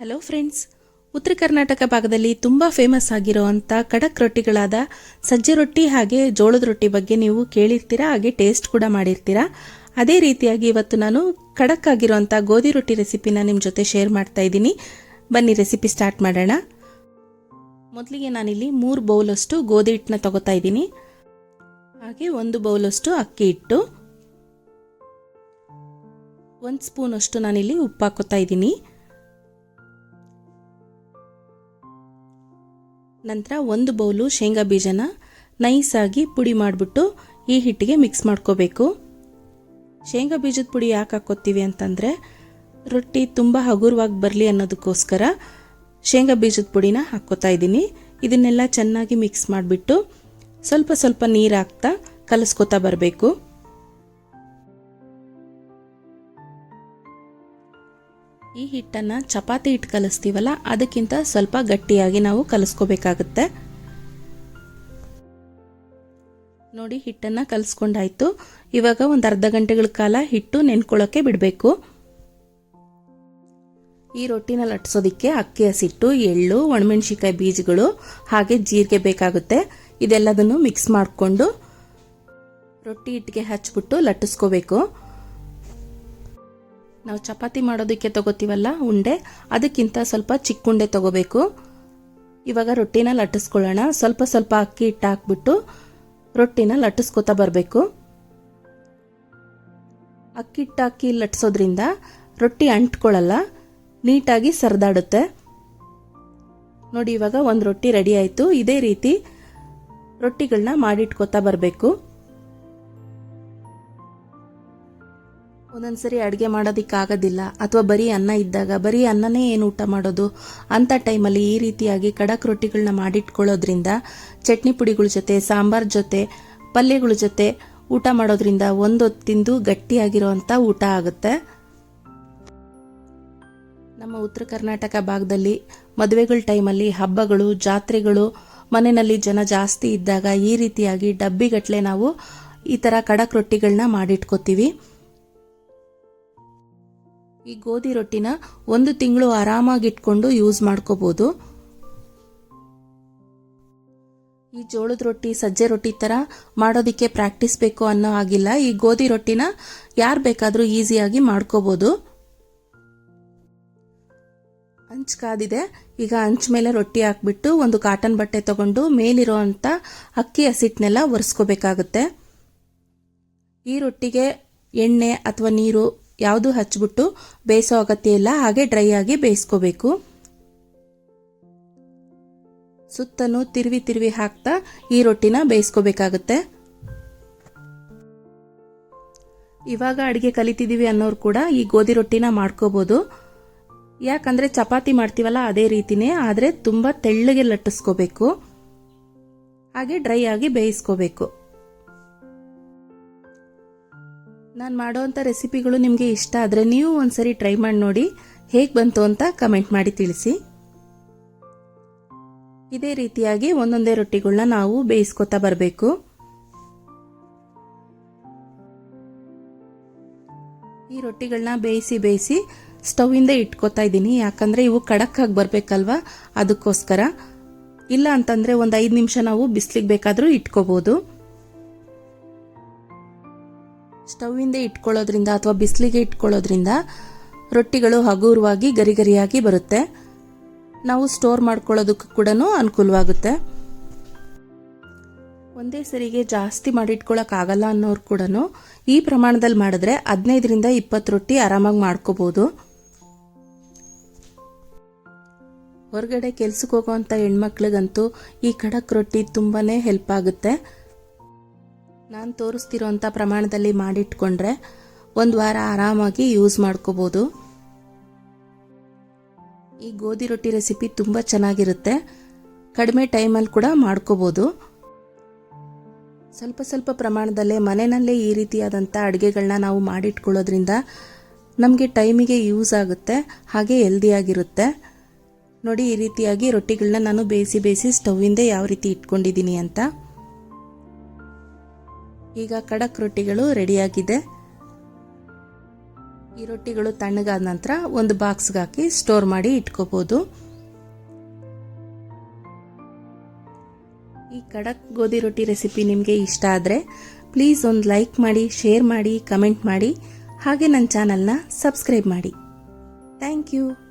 Hello friends ಉತ್ತರ ಕರ್ನಾಟಕ ಭಾಗದಲ್ಲಿ ತುಂಬ ಫೇಮಸ್ ಆಗಿರೋವಂಥ ಖಡಕ್ ರೊಟ್ಟಿಗಳಾದ ಸಜ್ಜೆ ರೊಟ್ಟಿ ಹಾಗೆ ಜೋಳದ ರೊಟ್ಟಿ ಬಗ್ಗೆ ನೀವು ಕೇಳಿರ್ತೀರಾ, ಹಾಗೆ ಟೇಸ್ಟ್ ಕೂಡ ಮಾಡಿರ್ತೀರಾ? ಅದೇ ರೀತಿಯಾಗಿ ಇವತ್ತು ನಾನು ಖಡಕ್ ಆಗಿರೋವಂಥ ಗೋಧಿ ರೊಟ್ಟಿ ರೆಸಿಪಿನ ನಿಮ್ಮ ಜೊತೆ ಶೇರ್ ಮಾಡ್ತಾ ಇದ್ದೀನಿ. ಬನ್ನಿ ರೆಸಿಪಿ ಸ್ಟಾರ್ಟ್ ಮಾಡೋಣ. ಮೊದಲಿಗೆ ನಾನಿಲ್ಲಿ ಮೂರು ಬೌಲಷ್ಟು ಗೋಧಿ ಹಿಟ್ಟನ್ನ ತಗೋತಾ ಇದ್ದೀನಿ. ಹಾಗೆ ಒಂದು ಬೌಲಷ್ಟು ಅಕ್ಕಿ ಹಿಟ್ಟು. ಒಂದು ಸ್ಪೂನಷ್ಟು ನಾನಿಲ್ಲಿ ಉಪ್ಪು ಹಾಕೋತಾ ಇದ್ದೀನಿ. ನಂತರ ಒಂದು ಬೌಲು ಶೇಂಗಾ ಬೀಜನ ನೈಸಾಗಿ ಪುಡಿ ಮಾಡಿಬಿಟ್ಟು ಈ ಹಿಟ್ಟಿಗೆ ಮಿಕ್ಸ್ ಮಾಡ್ಕೋಬೇಕು. ಶೇಂಗಾ ಬೀಜದ ಪುಡಿ ಯಾಕೆ ಹಾಕ್ಕೋತೀವಿ ಅಂತಂದರೆ ರೊಟ್ಟಿ ತುಂಬ ಹಗುರವಾಗಿ ಬರಲಿ ಅನ್ನೋದಕ್ಕೋಸ್ಕರ ಶೇಂಗಾ ಬೀಜದ ಪುಡಿನ ಹಾಕ್ಕೋತಾ ಇದ್ದೀನಿ. ಇದನ್ನೆಲ್ಲ ಚೆನ್ನಾಗಿ ಮಿಕ್ಸ್ ಮಾಡಿಬಿಟ್ಟು ಸ್ವಲ್ಪ ಸ್ವಲ್ಪ ನೀರು ಹಾಕ್ತಾ ಕಲಿಸ್ಕೊತಾ ಬರಬೇಕು. ಈ ಹಿಟ್ಟನ್ನು ಚಪಾತಿ ಹಿಟ್ಟು ಕಲಿಸ್ತೀವಲ್ಲ, ಅದಕ್ಕಿಂತ ಸ್ವಲ್ಪ ಗಟ್ಟಿಯಾಗಿ ನಾವು ಕಲಿಸ್ಕೋಬೇಕಾಗುತ್ತೆ. ನೋಡಿ, ಹಿಟ್ಟನ್ನು ಕಲಿಸ್ಕೊಂಡಾಯ್ತು. ಇವಾಗ ಒಂದು ಅರ್ಧ ಗಂಟೆಗಳ ಕಾಲ ಹಿಟ್ಟು ನೆನ್ಕೊಳ್ಳೋಕ್ಕೆ ಬಿಡಬೇಕು. ಈ ರೊಟ್ಟಿನ ಲಟ್ಸೋದಕ್ಕೆ ಅಕ್ಕಿ, ಹಸಿಟ್ಟು, ಎಳ್ಳು ಒಣಮೆಣಸಿಕಾಯಿ ಬೀಜಗಳು, ಹಾಗೆ ಜೀರಿಗೆ ಬೇಕಾಗುತ್ತೆ. ಇದೆಲ್ಲದನ್ನು ಮಿಕ್ಸ್ ಮಾಡಿಕೊಂಡು ರೊಟ್ಟಿ ಹಿಟ್ಟಿಗೆ ಹಚ್ಚಿಬಿಟ್ಟು ಲಟ್ಟಿಸ್ಕೋಬೇಕು. ನಾವು ಚಪಾತಿ ಮಾಡೋದಕ್ಕೆ ತಗೋತೀವಲ್ಲ ಉಂಡೆ, ಅದಕ್ಕಿಂತ ಸ್ವಲ್ಪ ಚಿಕ್ಕ ಉಂಡೆ ತಗೋಬೇಕು. ಇವಾಗ ರೊಟ್ಟಿನ ಲಟ್ಟಿಸ್ಕೊಳ್ಳೋಣ. ಸ್ವಲ್ಪ ಸ್ವಲ್ಪ ಅಕ್ಕಿ ಹಿಟ್ಟು ಹಾಕ್ಬಿಟ್ಟು ರೊಟ್ಟಿನ ಲಟ್ಟಿಸ್ಕೊತಾ ಬರಬೇಕು. ಅಕ್ಕಿ ಹಿಟ್ಟು ಹಾಕಿ ಲಟ್ಟಿಸೋದ್ರಿಂದ ರೊಟ್ಟಿ ಅಂಟ್ಕೊಳ್ಳಲ್ಲ, ನೀಟಾಗಿ ಸರಿದಾಡುತ್ತೆ. ನೋಡಿ, ಇವಾಗ ಒಂದು ರೊಟ್ಟಿ ರೆಡಿ ಆಯಿತು. ಇದೇ ರೀತಿ ರೊಟ್ಟಿಗಳನ್ನ ಮಾಡಿಟ್ಕೋತಾ ಬರಬೇಕು. ಒಂದೊಂದ್ಸರಿ ಅಡುಗೆ ಮಾಡೋದಕ್ಕಾಗೋದಿಲ್ಲ. ಅಥವಾ ಬರೀ ಅನ್ನ ಇದ್ದಾಗ, ಬರೀ ಅನ್ನನೇ ಏನು ಊಟ ಮಾಡೋದು? ಅಂಥ ಟೈಮಲ್ಲಿ ಈ ರೀತಿಯಾಗಿ ಕಡಕ್ ರೊಟ್ಟಿಗಳನ್ನ ಮಾಡಿಟ್ಕೊಳ್ಳೋದ್ರಿಂದ ಚಟ್ನಿ ಪುಡಿಗಳ ಜೊತೆ, ಸಾಂಬಾರ್ ಜೊತೆ, ಪಲ್ಯಗಳ ಜೊತೆ ಊಟ ಮಾಡೋದ್ರಿಂದ ಒಂದೊತ್ತು ತಿಂದು ಗಟ್ಟಿಯಾಗಿರುವಂಥ ಊಟ ಆಗುತ್ತೆ. ನಮ್ಮ ಉತ್ತರ ಕರ್ನಾಟಕ ಭಾಗದಲ್ಲಿ ಮದುವೆಗಳ ಟೈಮಲ್ಲಿ ಹಬ್ಬಗಳು, ಜಾತ್ರೆಗಳು, ಮನೆಯಲ್ಲಿ ಜನ ಜಾಸ್ತಿ ಇದ್ದಾಗ ಈ ರೀತಿಯಾಗಿ ಡಬ್ಬಿಗಟ್ಟಲೆ ನಾವು ಈ ಥರ ಕಡಕ್ ರೊಟ್ಟಿಗಳನ್ನ ಮಾಡಿಟ್ಕೋತೀವಿ. ಈ ಗೋಧಿ ರೊಟ್ಟಿನ ಒಂದು ತಿಂಗಳು ಆರಾಮಾಗಿ ಇಟ್ಕೊಂಡು ಯೂಸ್ ಮಾಡ್ಕೋಬಹುದು ಈ ಜೋಳದ ರೊಟ್ಟಿ, ಸಜ್ಜೆ ರೊಟ್ಟಿ ತರ ಮಾಡೋದಕ್ಕೆ ಪ್ರಾಕ್ಟೀಸ್ ಬೇಕು ಅನ್ನೋ ಆಗಿಲ್ಲ ಈ ಗೋಧಿ ರೊಟ್ಟಿನ ಯಾರು ಬೇಕಾದರೂ ಈಸಿಯಾಗಿ ಮಾಡ್ಕೋಬಹುದು ಹಂಚು ಕಾದಿದೆ. ಈಗ ಹಂಚ್ ಮೇಲೆ ರೊಟ್ಟಿ ಹಾಕ್ಬಿಟ್ಟು ಒಂದು ಕಾಟನ್ ಬಟ್ಟೆ ತಗೊಂಡು ಮೇಲಿರುವಂತ ಅಕ್ಕಿ ಹಸಿಟ್ಟನ್ನೆಲ್ಲ ಒರೆಸ್ಕೋಬೇಕಾಗುತ್ತೆ. ಈ ರೊಟ್ಟಿಗೆ ಎಣ್ಣೆ ಅಥವಾ ನೀರು ಯಾವುದು ಹಚ್ಚಿಬಿಟ್ಟು ಬೇಯಿಸೋ ಅಗತ್ಯ ಇಲ್ಲ, ಹಾಗೆ ಡ್ರೈ ಆಗಿ ಬೇಯಿಸ್ಕೋಬೇಕು. ಸುತ್ತಲೂ ತಿರುವಿ ತಿರುವಿ ಹಾಕ್ತಾ ಈ ರೊಟ್ಟಿನ ಬೇಯಿಸ್ಕೋಬೇಕಾಗುತ್ತೆ. ಇವಾಗ ಅಡುಗೆ ಕಲಿತಿದ್ದೀವಿ ಅನ್ನೋರು ಕೂಡ ಈ ಗೋಧಿ ರೊಟ್ಟಿನ ಮಾಡ್ಕೋಬೋದು. ಯಾಕಂದರೆ ಚಪಾತಿ ಮಾಡ್ತೀವಲ್ಲ ಅದೇ ರೀತಿನೇ, ಆದರೆ ತುಂಬ ತೆಳ್ಳಗೆ ಲಟ್ಟಿಸ್ಕೋಬೇಕು. ಹಾಗೆ ಡ್ರೈ ಆಗಿ ಬೇಯಿಸ್ಕೋಬೇಕು. ನಾನು ಮಾಡೋವಂಥ ರೆಸಿಪಿಗಳು ನಿಮಗೆ ಇಷ್ಟ ಆದರೆ ನೀವು ಒಂದ್ಸರಿ ಟ್ರೈ ಮಾಡಿ ನೋಡಿ. ಹೇಗೆ ಬಂತು ಅಂತ ಕಮೆಂಟ್ ಮಾಡಿ ತಿಳಿಸಿ. ಇದೇ ರೀತಿಯಾಗಿ ಒಂದೊಂದೇ ರೊಟ್ಟಿಗಳನ್ನ ನಾವು ಬೇಯಿಸ್ಕೊತಾ ಬರಬೇಕು. ಈ ರೊಟ್ಟಿಗಳನ್ನ ಬೇಯಿಸಿ ಬೇಯಿಸಿ ಸ್ಟವ್ವಿಂದ ಇಟ್ಕೋತಾ ಇದ್ದೀನಿ. ಯಾಕಂದ್ರೆ ಇವು ಕಡಕ್ಕಾಗಿ ಬರಬೇಕಲ್ವಾ? ಅದಕ್ಕೋಸ್ಕರ. ಇಲ್ಲ ಅಂತಂದ್ರೆ ಒಂದು ಐದು ನಿಮಿಷ ನಾವು ಬಿಸಿಲಿಗೆ ಬೇಕಾದರೂ ಇಟ್ಕೋಬಹುದು ಸ್ಟವ್ವಿಂದ ಇಟ್ಕೊಳ್ಳೋದ್ರಿಂದ ಅಥವಾ ಬಿಸಿಲಿಗೆ ಇಟ್ಕೊಳ್ಳೋದ್ರಿಂದ ರೊಟ್ಟಿಗಳು ಹಗುರವಾಗಿ, ಗರಿಗರಿಯಾಗಿ ಬರುತ್ತೆ. ನಾವು ಸ್ಟೋರ್ ಮಾಡ್ಕೊಳ್ಳೋದಕ್ಕೂ ಕೂಡ ಅನುಕೂಲವಾಗುತ್ತೆ. ಒಂದೇ ಸರಿಗೆ ಜಾಸ್ತಿ ಮಾಡಿಟ್ಕೊಳ್ಳೋಕ್ಕಾಗಲ್ಲ ಅನ್ನೋರು ಕೂಡ ಈ ಪ್ರಮಾಣದಲ್ಲಿ ಮಾಡಿದ್ರೆ ಹದಿನೈದರಿಂದ ಇಪ್ಪತ್ತು ರೊಟ್ಟಿ ಆರಾಮಾಗಿ ಮಾಡ್ಕೋಬೋದು. ಹೊರಗಡೆ ಕೆಲ್ಸಕ್ಕೆ ಹೋಗೋವಂಥ ಹೆಣ್ಮಕ್ಳಿಗಂತೂ ಈ ಖಡಕ್ ರೊಟ್ಟಿ ತುಂಬಾ ಹೆಲ್ಪ್ ಆಗುತ್ತೆ. ನಾನು ತೋರಿಸ್ತಿರೋಂಥ ಪ್ರಮಾಣದಲ್ಲಿ ಮಾಡಿಟ್ಕೊಂಡ್ರೆ ಒಂದು ವಾರ ಆರಾಮಾಗಿ ಯೂಸ್ ಮಾಡ್ಕೋಬೋದು. ಈ ಗೋಧಿ ರೊಟ್ಟಿ ರೆಸಿಪಿ ತುಂಬ ಚೆನ್ನಾಗಿರುತ್ತೆ. ಕಡಿಮೆ ಟೈಮಲ್ಲಿ ಕೂಡ ಮಾಡ್ಕೋಬೋದು. ಸ್ವಲ್ಪ ಸ್ವಲ್ಪ ಪ್ರಮಾಣದಲ್ಲೇ ಮನೆಯಲ್ಲೇ ಈ ರೀತಿಯಾದಂಥ ಅಡುಗೆಗಳನ್ನ ನಾವು ಮಾಡಿಟ್ಕೊಳ್ಳೋದ್ರಿಂದ ನಮಗೆ ಟೈಮಿಗೆ ಯೂಸ್ ಆಗುತ್ತೆ, ಹಾಗೆ ಹೆಲ್ದಿಯಾಗಿರುತ್ತೆ ನೋಡಿ ಈ ರೀತಿಯಾಗಿ ರೊಟ್ಟಿಗಳನ್ನ ನಾನು ಬೇಯಿಸಿ ಬೇಯಿಸಿ ಸ್ಟವ್ವಿಂದ ಯಾವ ರೀತಿ ಇಟ್ಕೊಂಡಿದ್ದೀನಿ ಅಂತ. ಈಗ ಖಡಕ್ ರೊಟ್ಟಿಗಳು ರೆಡಿಯಾಗಿದೆ. ಈ ರೊಟ್ಟಿಗಳು ತಣ್ಣಗಾದ ನಂತರ ಒಂದು ಬಾಕ್ಸ್ಗೆ ಹಾಕಿ ಸ್ಟೋರ್ ಮಾಡಿ ಇಟ್ಕೋಬೋದು. ಈ ಖಡಕ್ ಗೋಧಿ ರೊಟ್ಟಿ ರೆಸಿಪಿ ನಿಮಗೆ ಇಷ್ಟ ಆದರೆ ಪ್ಲೀಸ್ ಒಂದು ಲೈಕ್ ಮಾಡಿ, ಶೇರ್ ಮಾಡಿ, ಕಮೆಂಟ್ ಮಾಡಿ, ಹಾಗೆ ನನ್ನ ಚಾನಲ್ನ ಸಬ್ಸ್ಕ್ರೈಬ್ ಮಾಡಿ. Thank you.